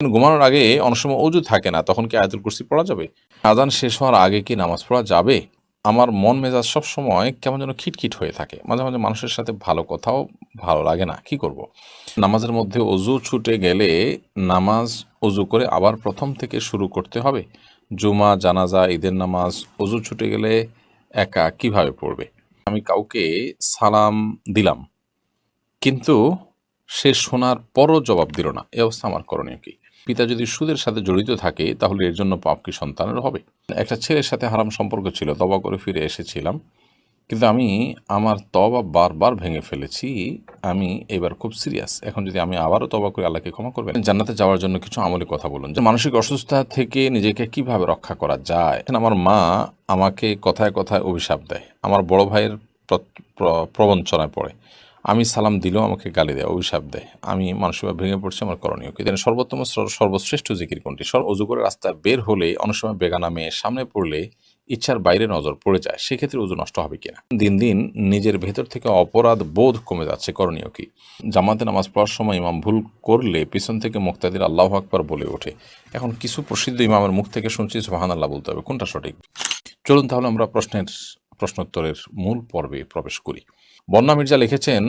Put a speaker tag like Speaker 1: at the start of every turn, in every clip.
Speaker 1: ঘুমানোর আগে অনেক সময় অজু থাকে না, তখন কি আয়াতুল কুরসি পড়া যাবে? আজান শেষ হওয়ার আগে কি নামাজ পড়া যাবে? আমার মন মেজাজ সব সময় কেমন যেন খিটখিট হয়ে থাকে। মাঝে মাঝে মানুষের সাথে ভালো কথাও ভালো লাগে না। কি করব। নামাজের মধ্যে অজু ছুটে গেলে নামাজ অজু করে আবার প্রথম থেকে শুরু করতে হবে। জুমা, জানাজা, ঈদের নামাজ, অজু ছুটে গেলে একা কীভাবে পড়বে? আমি কাউকে সালাম দিলাম, কিন্তু সে শোনার পরও জবাব দিল না। এ অবস্থা আমার করণীয় কি? পিতা যদি সুদের সাথে জড়িত থাকে, তাহলে এর জন্য পাপ কি সন্তানের হবে? একটা ছেলের সাথে হারাম সম্পর্ক ছিল, তবা করে ফিরে এসেছিলাম। কিন্তু আমি আমার তবা বারবার ভেঙে ফেলেছি। আমি এবার খুব সিরিয়াস। এখন যদি আমি আবারও তবা করে, আল্লাহকে ক্ষমা করবেন। জান্নাতে যাওয়ার জন্য কিছু আমলি কথা বলুন। যে মানসিক অসুস্থতা থেকে নিজেকে কীভাবে রক্ষা করা যায়? আমার মা আমাকে কথায় কথায় অভিশাপ দেয়। আমার বড় ভাইয়ের প্র- প্র- প্রবঞ্চনায় পড়ে। আমি সালাম দিলেও আমাকে গালি দেয়, অভিশাপ দেয়। আমি মানসিকভাবে ভেঙে পড়ছি, আমার করণীয় কি? দেন সর্বোত্তম সর্বশ্রেষ্ঠ জিকির কোনটি? সর, অজু করে রাস্তায় বের হলে, অনেক সময় বেগানা মেয়ে সামনে পড়লে ইচ্ছার বাইরে নজর পড়ে যায়, সেক্ষেত্রে ওজু নষ্ট হবে কিনা? দিন দিন নিজের ভেতর থেকে অপরাধ বোধ কমে যাচ্ছে, করণীয় কি? জামাতে নামাজ পড়ার সময় ইমাম ভুল করলে পিছন থেকে মুক্তাদির আল্লাহ আকবার বলে ওঠে। এখন কিছু প্রসিদ্ধ ইমামের মুখ থেকে শুনছি সুহান আল্লাহ বলতে হবে, কোনটা সঠিক? চলুন তাহলে আমরা প্রশ্নের প্রশ্নোত্তরের মূল পর্বে প্রবেশ করি। বন্যা মির্জা লিখেছেন,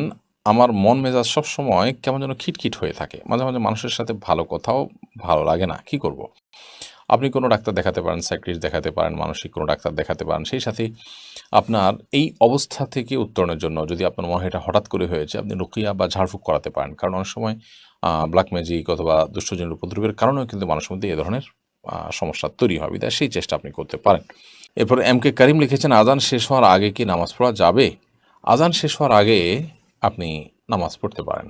Speaker 1: আমার মন মেজাজ সব সময় কেমন যেন খিটখিট হয়ে থাকে। মাঝে মাঝে মানুষের সাথে ভালো কথাও ভালো লাগে না। কি করব। আপনি কোনো ডাক্তার দেখাতে পারেন সাইক্রিস্ট দেখাতে পারেন, মানসিক কোনো ডাক্তার দেখাতে পারেন, সেই সাথে আপনার এই অবস্থা থেকে উত্তরণের জন্য যদি আপনার মনে এটা হঠাৎ করে হয়েছে, আপনি রুকিয়া বা ঝাড়ফুঁক করাতে পারেন। কারণ অনেক সময় ব্ল্যাক ম্যাজিক অথবা দুষ্টজনের উপদ্রবের কারণেও কিন্তু মানুষের মধ্যে এ ধরনের সমস্যা তৈরি হয়। বিধায় সেই চেষ্টা আপনি করতে পারেন। এরপর এম কে করিম লিখেছেন, আজান শেষ হওয়ার আগে কি নামাজ পড়া যাবে? আজান শেষ হওয়ার আগে আপনি নামাজ পড়তে পারেন।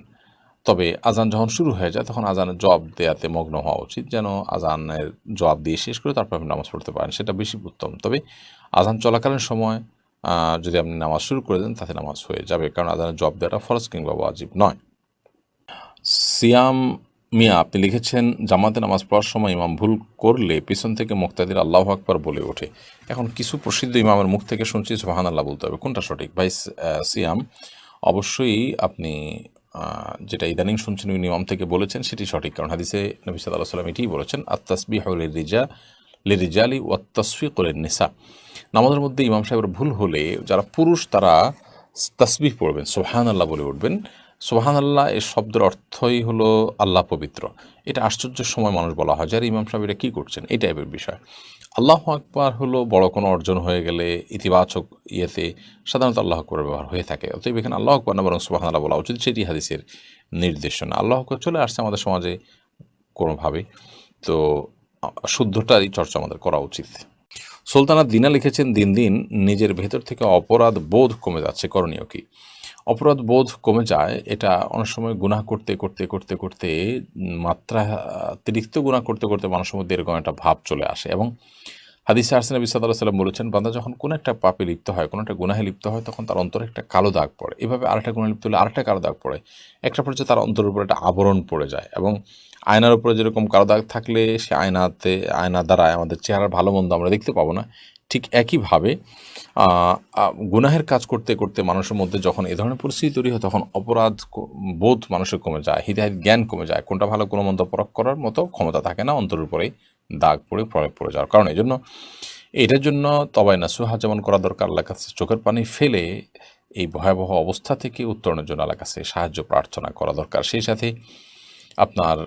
Speaker 1: তবে আজান যখন শুরু হয়ে যায়, তখন আজানের জবাব দেওয়াতে মগ্ন হওয়া উচিত, যেন আজানের জবাব দিয়ে শেষ করে তারপর আপনি নামাজ পড়তে পারেন। সেটা বেশি উত্তম। তবে আজান চলাকালীন সময় যদি আপনি নামাজ শুরু করে দেন, তাতে নামাজ হয়ে যাবে, কারণ আজানের জবাব দেওয়াটা ফরজ কিংবা ওয়াজিব নয়। সিয়াম মিয়া, আপনি লিখেছেন, জামাতে নামাজ পড়ার সময় ইমাম ভুল করলে পিছন থেকে মুক্তাদির আল্লাহ আকবার বলে ওঠে। এখন কিছু প্রসিদ্ধ ইমামের মুখ থেকে শুনছি সুহান আল্লাহ বলতে হবে। কোনটা সঠিক? ভাই সিয়াম, অবশ্যই আপনি যেটা ইদানিং শুনছেন উনি ইমাম থেকে বলেছেন, সেটি সঠিক। কারণ হাদিসে নবী আল্লাহ সাল্লাম এটিই বলেছেন আত্মাসবি হলির রিজা লিরিজালি ও তসফি করে নিসা নামাজের মধ্যে ইমাম সাহেবের ভুল হলে যারা পুরুষ, তারা তসবিহ পড়বেন সোহান আল্লাহ বলে উঠবেন। সোহান আল্লাহ এই শব্দের অর্থই হলো আল্লাহ পবিত্র। এটা আশ্চর্যের সময় মানুষ বলা হয়। যার ইমাম সাহেব এটা কী করছেন? এই টাইপের বিষয়। আল্লাহ আকবার হলো বড় কোনো অর্জন হয়ে গেলে ইতিবাচক ইয়েতে সাধারণত আল্লাহ আকবর ব্যবহার হয়ে থাকে। অতএব এখানে আল্লাহ আকবর না, বরং সোহান আল্লাহ বলা উচিত। সেটি হাদিসের নির্দেশনা। আল্লাহ আকবর চলে আসছে আমাদের সমাজে কোনোভাবে তো শুদ্ধটারই চর্চা আমাদের করা উচিত। সুলতানা দিনা লিখেছেন, দিন দিন নিজের ভেতর থেকে অপরাধ বোধ কমে যাচ্ছে। করণীয় কি? অপরাধ বোধ কমে যায়, এটা অনেক সময় গুনাহ করতে করতে করতে করতে মাত্রা, অতিরিক্ত গুনাহ করতে করতে মানুষের মধ্যে এরকম একটা ভাব চলে আসে এবং হাদিসে আরসেন নবী সাল্লাহ সাল্লাম বলেছেন, বান্দা যখন কোনো একটা পাপে লিপ্ত হয়, কোনো একটা গুনাহে লিপ্ত হয়, তখন তার অন্তরে একটা কালো দাগ পড়ে। এভাবে আরেকটা গুণা লিপ্ত হলে আরেকটা কালো দাগ পড়ে। একটা পর্যায়ে তার অন্তরের উপর একটা আবরণ পড়ে যায় এবং আয়নার উপরে যেরকম কালো দাগ থাকলে সে আয়নাতে, আয়না দ্বারা আমাদের চেহারার ভালো মন্দ আমরা দেখতে পাবো না ঠিক একইভাবে গুনাহের কাজ করতে করতে মানুষের মধ্যে যখন এ ধরনের পরিস্থিতি তৈরি হয়, তখন অপরাধ বোধ মানুষের কমে যায় হৃদয়ের জ্ঞান কমে যায়। কোনটা ভালো কোনো মন্দ পরখ করার মতো ক্ষমতা থাকে না, অন্তরের উপরেই দাগ পড়ে প্রয়োগ পড়ে যাওয়ার কারণ। এই জন্য এটার জন্য তবাই না সুহা যেমন করা দরকার, আল্লাহর কাছে চোখের পানি ফেলে এই ভয়াবহ অবস্থা থেকে উত্তরণের জন্য আল্লাহর কাছে সাহায্য, প্রার্থনা করা দরকার। সেই সাথে আপনার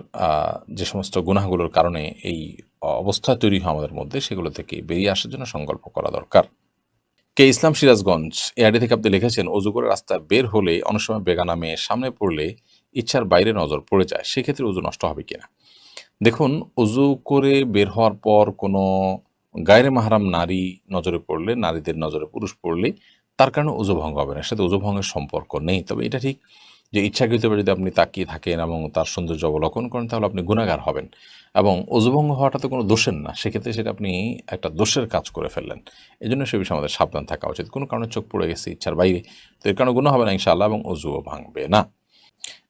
Speaker 1: যে সমস্ত গুনাহগুলোর কারণে এই অবস্থা তৈরি হয় আমাদের মধ্যে, সেগুলো থেকে বেরিয়ে আসার জন্য সংকল্প করা দরকার। কে ইসলাম সিরাজগঞ্জ এআডি থেকে আপনি লিখেছেন, অজু করে রাস্তায় বের হলে অনেক সময় বেগানা মেয়ে সামনে পড়লে ইচ্ছার বাইরে নজর পড়ে যায়, সেক্ষেত্রে অজু নষ্ট হবে কিনা? দেখুন, অজু করে বের হওয়ার পর কোনো গায়ের মাহারাম নারী নজরে পড়লে, নারীদের নজরে পুরুষ পড়লে তার কারণে অজু ভঙ্গ হবে না সাথে অজু ভঙ্গের সম্পর্ক নেই। তবে এটা ঠিক যে ইচ্ছাকৃতভাবে যদি আপনি তাকিয়ে থাকেন এবং তার সৌন্দর্য অবলোকন করেন, তাহলে আপনি গুণাগার হবেন। এবং অজুভঙ্গ হওয়াটা তো কোনো দোষের না, সেক্ষেত্রে সেটা আপনি একটা দোষের কাজ করে ফেললেন। এই জন্য সে বিষয়ে আমাদের সাবধান থাকা উচিত। কোনো কারণে চোখ পড়ে গেছে ইচ্ছার বাইরে, তো এর কারণে গুণ হবে না ইনশাআল্লাহ এবং অজুও ভাঙবে না।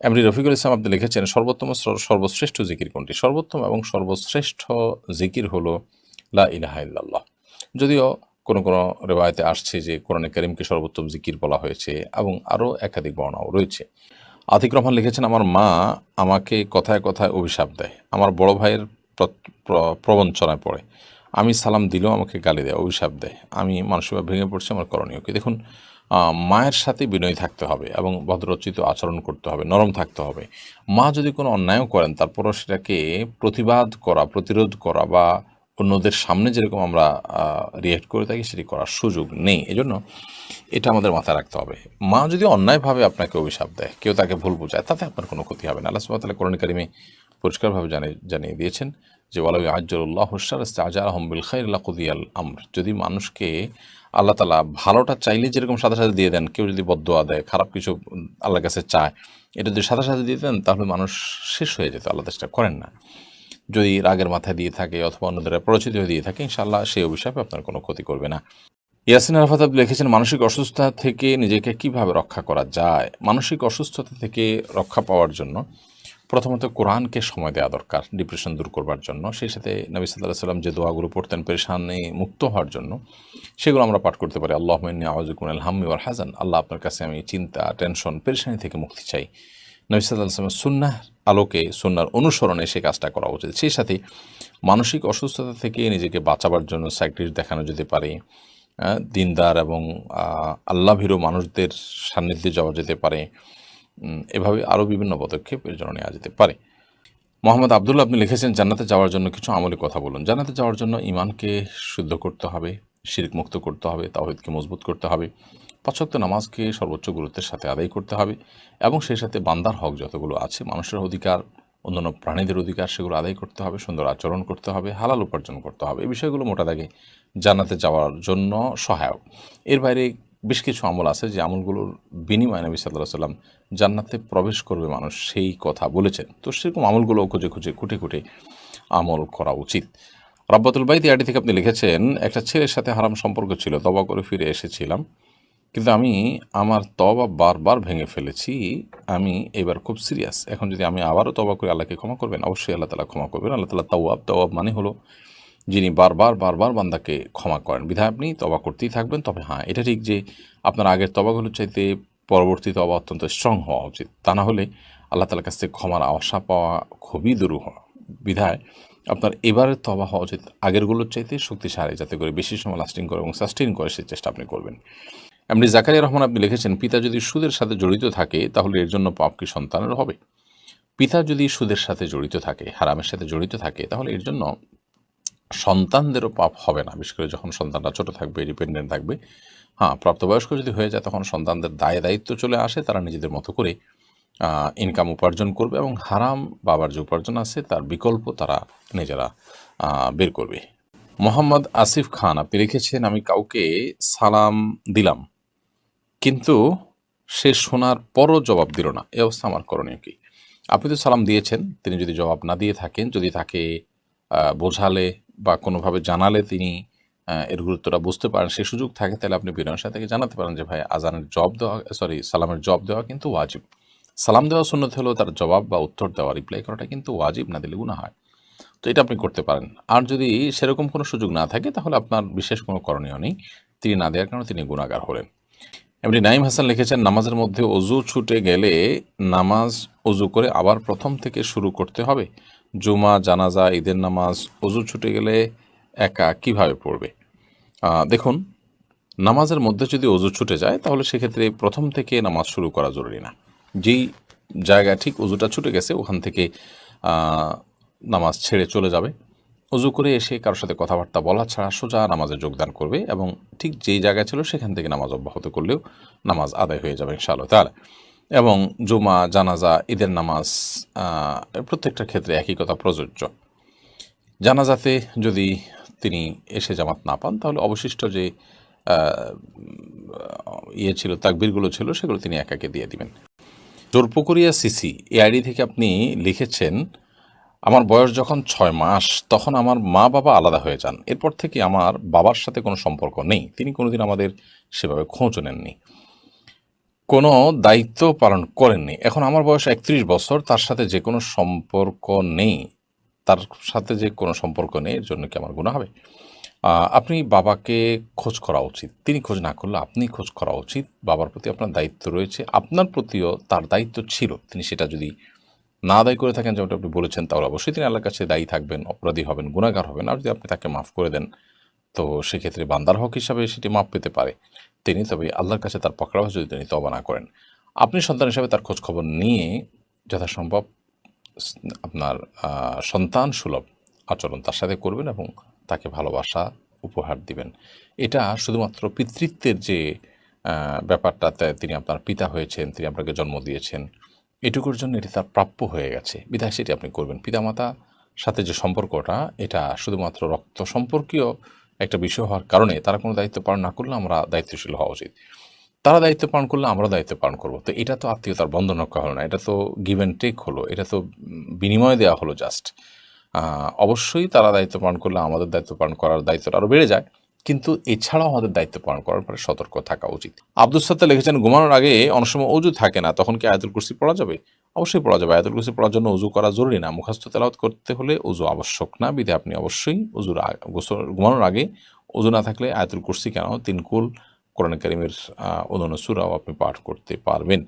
Speaker 1: এমনি রফিকুল ইসলাম আপনি লিখেছেন, সর্বোত্তম সর্বশ্রেষ্ঠ জিকির কোনটি? সর্বোত্তম এবং সর্বশ্রেষ্ঠ জিকির হলো লা ইলাহা ইল্লাল্লাহ। যদিও কোনো কোনো রেবায়তে আসছে যে কোরআনে করিমকে সর্বোত্তম জিকির বলা হয়েছে এবং আরও একাধিক বর্ণাও রয়েছে। আতিক রহমান লিখেছেন, আমার মা আমাকে কথায় কথায় অভিশাপ দেয়। আমার বড় ভাইয়ের প্র- প্র- প্রবঞ্চনায় পড়ে। আমি সালাম দিলেও আমাকে গালি দেয়, অভিশাপ দেয়। আমি মানসিকভাবে ভেঙে পড়ছি, আমার করণীয় কি? দেখুন মায়ের সাথে বিনয়ী থাকতে হবে এবং ভদ্রচিত আচরণ করতে হবে, নরম থাকতে হবে। মা যদি কোনো অন্যায়ও করেন, তারপরও সেটাকে প্রতিবাদ করা, প্রতিরোধ করা বা অন্যদের সামনে যেরকম আমরা রিয়েক্ট করে থাকি, সেটি করার সুযোগ নেই। এজন্য এটা আমাদের মাথায় রাখতে হবে। মা যদি অন্যায়ভাবে আপনাকে অভিশাপ দেয়, কেউ তাকে ভুল বোঝায়, তাতে আপনার কোনো ক্ষতি হবে না। আল্লাহ সুবাহ তালা করণী কারিমে পরিষ্কারভাবে জানিয়ে জানিয়ে দিয়েছেন যে, ওয়ালাউ আজ্জুল্লাহ হুসার আজার আহমবিল খাইল্লা কুদিয়াল আমর। যদি মানুষকে আল্লাহ তালা ভালোটা চাইলে যেরকম সাথে সাথে দিয়ে দেন, কেউ যদি বদোয়া দেয়, খারাপ কিছু আল্লাহর কাছে চায়, এটা যদি সাথে সাথে দিয়ে দেন, তাহলে মানুষ শেষ হয়ে যেত, আল্লাহ চেষ্টা করেন না। যদি রাগের মাথায় দিয়ে থাকে অথবা অন্যদের পরিচিত হয়ে দিয়ে থাকে, ইনশাআল্লাহ সেই অভিশাপে আপনার কোনো ক্ষতি করবে না। ইয়াসিন আরাফাত লিখেছেন, মানসিক অসুস্থতা থেকে নিজেকে কীভাবে রক্ষা করা যায়? মানসিক অসুস্থতা থেকে রক্ষা পাওয়ার জন্য প্রথমত কোরআনকে সময় দেওয়া দরকার ডিপ্রেশন দূর করবার জন্য। সেই সাথে নবী সাল্লাহ সাল্লাম যে দোয়াগুলো পড়তেন পেরেশানে মুক্ত হওয়ার জন্য, সেগুলো আমরা পাঠ করতে পারি। আল্লাহ আওয়াজুকুন আলহামি ওয়াল হাসান আল্লাহ আপনার কাছে আমি চিন্তা, টেনশন, পেরেশানি থেকে মুক্তি চাই। নবী সাল্লাহ সাল্লামের সুন্নাহ আলোকে সুন্নার অনুসরণে সে কাজটা করা উচিত। সেই সাথে মানসিক অসুস্থতা থেকে নিজেকে বাঁচাবার জন্য সাইক্রিস্ট দেখানো যেতে পারে। দিনদার এবং আল্লাভীরু মানুষদের সান্নিধ্যে যাওয়া যেতে পারে। এভাবে আরও বিভিন্ন পদক্ষেপ এর জন্য নেওয়া যেতে পারে। মোহাম্মদ আবদুল্লাহ, আপনি লিখেছেন, জান্নাতে যাওয়ার জন্য কিছু আমলি কথা বলুন। জান্নাতে যাওয়ার জন্য ইমানকে শুদ্ধ করতে হবে, শিরক মুক্ত করতে হবে, তাওহিদকে মজবুত করতে হবে। পাঁচক্ত নামাজকে সর্বোচ্চ গুরুত্বের সাথে আদায় করতে হবে এবং সেই সাথে বান্দার হক যতগুলো আছে, মানুষের অধিকার, অন্যান্য প্রাণীদের অধিকার সেগুলো আদায় করতে হবে, সুন্দর আচরণ করতে হবে, হালাল উপার্জন করতে হবে। এই বিষয়গুলো মোটা দাগে জান্নাতে যাওয়ার জন্য সহায়ক। এর বাইরে বেশ কিছু আমল আছে যে আমলগুলোর বিনিময়ে নবী সাল্লাহ সাল্লাম জান্নাতে প্রবেশ করবে মানুষ সেই কথা বলেছেন। তো সেরকম আমলগুলো খুঁজে খুঁজে, খুঁটে খুঁটে আমল করা উচিত। রব্বাতুল বাইদি আডি থেকে আপনি লিখেছেন, একটা ছেলের সাথে হারাম সম্পর্ক ছিল, তবা করে ফিরে এসেছিলাম। কিন্তু আমি আমার তবা বারবার ভেঙে ফেলেছি। আমি এবার খুব সিরিয়াস এখন যদি আমি আবারও তবা করে, আল্লাহকে ক্ষমা করবেন? অবশ্যই আল্লাহ তালা ক্ষমা করবেন। আল্লাহ তালা তাওয়াব তাওয়াব মানে হলো যিনি বারবার বারবার বান্দাকে ক্ষমা করেন। বিধায় আপনি তবা করতেই থাকবেন। তবে হ্যাঁ এটা ঠিক যে আপনার আগের তবাগুলোর চাইতে পরবর্তী তবা অত্যন্ত স্ট্রং হওয়া উচিত। তা না হলে আল্লাহ তালার কাছ থেকে ক্ষমার আশা পাওয়া খুবই দুরূহ। বিধায় আপনার এবারের তবা হওয়া উচিত। আগেরগুলোর চাইতে শক্তিশালী, যাতে করে বেশি সময় লাস্টিং করে এবং সাস্টেইন করে সেই চেষ্টা আপনি করবেন। এমনি জাকারিয়া রহমান আপনি লিখেছেন, পিতা যদি সুদের সাথে জড়িত থাকে, তাহলে এর জন্য পাপ কি সন্তানের হবে? পিতা যদি সুদের সাথে জড়িত থাকে, হারামের সাথে জড়িত থাকে, তাহলে এর জন্য সন্তানদেরও পাপ হবে না। বিশেষ করে যখন সন্তানরা ছোট থাকবে ডিপেন্ডেন্ট থাকবে হ্যাঁ প্রাপ্তবয়স্ক যদি হয়ে যায়, তখন সন্তানদের দায় দায়িত্ব চলে আসে, তারা নিজেদের মতো করে ইনকাম উপার্জন করবে এবং হারাম বাবার যে উপার্জন আছে, তার বিকল্প তারা নিজেরা বের করবে। মোহাম্মদ আসিফ খান, আপনি লিখেছেন, আমি কাউকে সালাম দিলাম কিন্তু সে শোনার পরও জবাব দিল না। এ অবস্থা আমার করণীয় কি? আপনি তো সালাম দিয়েছেন, তিনি যদি জবাব না দিয়ে থাকেন, যদি তাকে বোঝালে বা কোনোভাবে জানালে তিনি এর গুরুত্বটা বুঝতে পারেন, সে সুযোগ থাকে, তাহলে আপনি বিনয়ের সাথে জানাতে পারেন যে, ভাই, আজানের জব দেওয়া, সরি, সালামের জব দেওয়া কিন্তু ওয়াজিব। সালাম দেওয়া সুন্নত হলেও তার জবাব বা উত্তর দেওয়া রিপ্লাই করাটা কিন্তু ওয়াজিব না, দিলে গুণা হয়। তো এটা আপনি করতে পারেন। আর যদি সেরকম কোনো সুযোগ না থাকে, তাহলে আপনার বিশেষ কোনো করণীয় নেই। তিনি না দেওয়ার কারণে তিনি গুণাগার হলেন। এমনি নাইম হাসান লিখেছেন, নামাজের মধ্যে অজু ছুটে গেলে নামাজ অজু করে আবার প্রথম থেকে শুরু করতে হবে। জুমা, জানাজা, ঈদের নামাজ, অজু ছুটে গেলে একা কীভাবে পড়বে? দেখুন, নামাজের মধ্যে যদি অজু ছুটে যায়, তাহলে সেক্ষেত্রে প্রথম থেকে নামাজ শুরু করা জরুরি না। যেই জায়গা ঠিক অজুটা ছুটে গেছে, ওখান থেকে নামাজ ছেড়ে চলে যাবে। অজু করে এসে কারোর সাথে কথাবার্তা বলা ছাড়া সোজা নামাজে যোগদান করবে এবং ঠিক যেই জায়গায় ছিল সেখান থেকে নামাজ অব্যাহত করলেও নামাজ আদায় হয়ে যাবে ইনশাআল্লাহ তাহলে এবং জুমা, জানাজা, ঈদের নামাজ প্রত্যেকটা ক্ষেত্রে একই কথা প্রযোজ্য। জানাজাতে যদি তিনি এসে জামাত না পান, তাহলে অবশিষ্ট যে ইয়ে ছিল, তাকবিরগুলো ছিল, সেগুলো তিনি একাকে দিয়ে দিবেন। জোরপুকুরিয়া সিসি এই আইডি থেকে আপনি লিখেছেন আমার বয়স যখন ছয় মাস, তখন আমার মা বাবা আলাদা হয়ে যান। এরপর থেকে আমার বাবার সাথে কোনো সম্পর্ক নেই। তিনি কোনোদিন আমাদের সেভাবে খোঁজও নেননি। কোনো দায়িত্ব পালন করেননি। এখন আমার বয়স একত্রিশ বছর, তার সাথে যে কোনো সম্পর্ক নেই। তার সাথে যে কোনো সম্পর্ক নেই, এর জন্য কি আমার গুণা হবে? আপনি বাবাকে খোঁজ করা উচিত। তিনি খোঁজ না করলে আপনি খোঁজ করা উচিত। বাবার প্রতি আপনার দায়িত্ব রয়েছে। আপনার প্রতিও তার দায়িত্ব ছিল। তিনি সেটা যদি না আদায় করে থাকেন যেমনটা আপনি বলেছেন তাহলে অবশ্যই তিনি আল্লাহর কাছে দায়ী থাকবেন অপরাধী হবেন গুণাগার হবেন। আর যদি আপনি তাকে মাফ করে দেন তো সেক্ষেত্রে বান্দার হক হিসাবে সেটি মাপ পেতে পারে। তিনি তবে আল্লাহর কাছে তার পকড়াবাস যদি তিনি তবা না করেন। আপনি সন্তান হিসাবে তার খোঁজ খবর নিয়ে যথাসম্ভব আপনার সন্তান সুলভ আচরণ তার সাথে করবেন এবং তাকে ভালোবাসা উপহার দিবেন। এটা শুধুমাত্র পিতৃত্বের যে আহ, ব্যাপারটাতে তিনি আপনার পিতা হয়েছেন তিনি আপনাকে জন্ম দিয়েছেন এটুকুর জন্য এটি তার প্রাপ্য হয়ে গেছে। বিধায় সেটি আপনি করবেন। পিতামাতা সাথে যে সম্পর্কটা, এটা শুধুমাত্র রক্ত সম্পর্কীয় একটা বিষয় হওয়ার কারণে তারা কোনো দায়িত্ব পালন না করলে আমরা দায়িত্বশীল হওয়া উচিত। তারা দায়িত্ব পালন করলে আমরা দায়িত্ব পালন করব। তো এটা তো আত্মীয়তার বন্ধন রক্ষা হলো না, এটা তো গিভ অ্যান্ড টেক হলো, এটা তো বিনিময় দেওয়া হলো জাস্ট অবশ্যই তারা দায়িত্ব পালন করলে আমাদের দায়িত্ব পালন করার দায়িত্বটা আরও বেড়ে যায়। কিন্তু এছাড়াও আমাদের দায়িত্ব পালন করার পরে সতর্ক থাকা উচিত। আব্দুল সাত্তা লিখেছেন, ঘুমানোর আগে অনেক সময় অজু থাকে না, তখন কি আয়াতুল কুরসি পড়া যাবে? অবশ্যই পড়া যাবে। আয়াতুল কুরসি পড়ার জন্য উজু করা জরুরি না। মুখাস্ত তেলাওয়াত করতে হলে উজু আবশ্যক না। বিধে আপনি অবশ্যই উজুর ঘুমানোর আগে উজু না থাকলে আয়াতুল কুরসি কেন? তিন কুল কোরআন করিমের অন্যান্য সুরাও আপনি পাঠ করতে পারবেন।